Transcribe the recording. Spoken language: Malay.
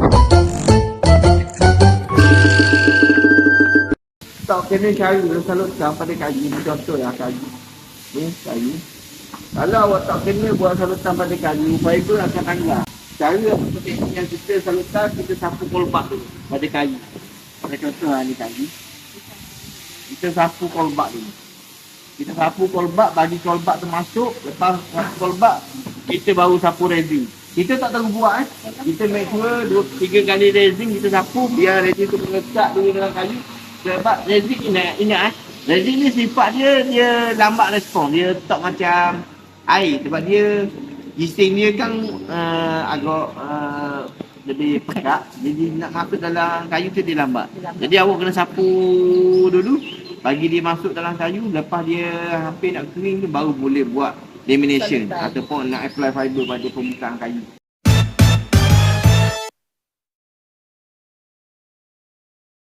Tak kena cari salutkan pada kayu ni contoh lah kayu. Ni kayu. Kalau awak tak kena buat salutan pada kayu, fiber akan tanggal. Cara seperti yang kita salutan, kita sapu kolbak dulu pada kayu. Pada contoh lah ni kayu. Kita sapu kolbak dulu. Kita sapu kolbak, bagi kolbak tu masuk. Lepas sapu kolbak, kita baru sapu resin. Kita tak tahu buat eh. Kita make sure dua, tiga kali resin kita sapu biar resin tu melekat dulu dalam kayu. Sebab resin ingat, ingat eh. Resin ni sifat dia, dia lambat respon. Dia tak macam air. Sebab dia, gising dia kan uh, agak uh, lebih pekat. Jadi nak masuk dalam kayu tu dia lambat. Jadi awak kena sapu dulu. Bagi dia masuk dalam kayu. Lepas dia hampir nak kering tu baru boleh buat lamination. Ataupun nak apply fiber pada permukaan kayu.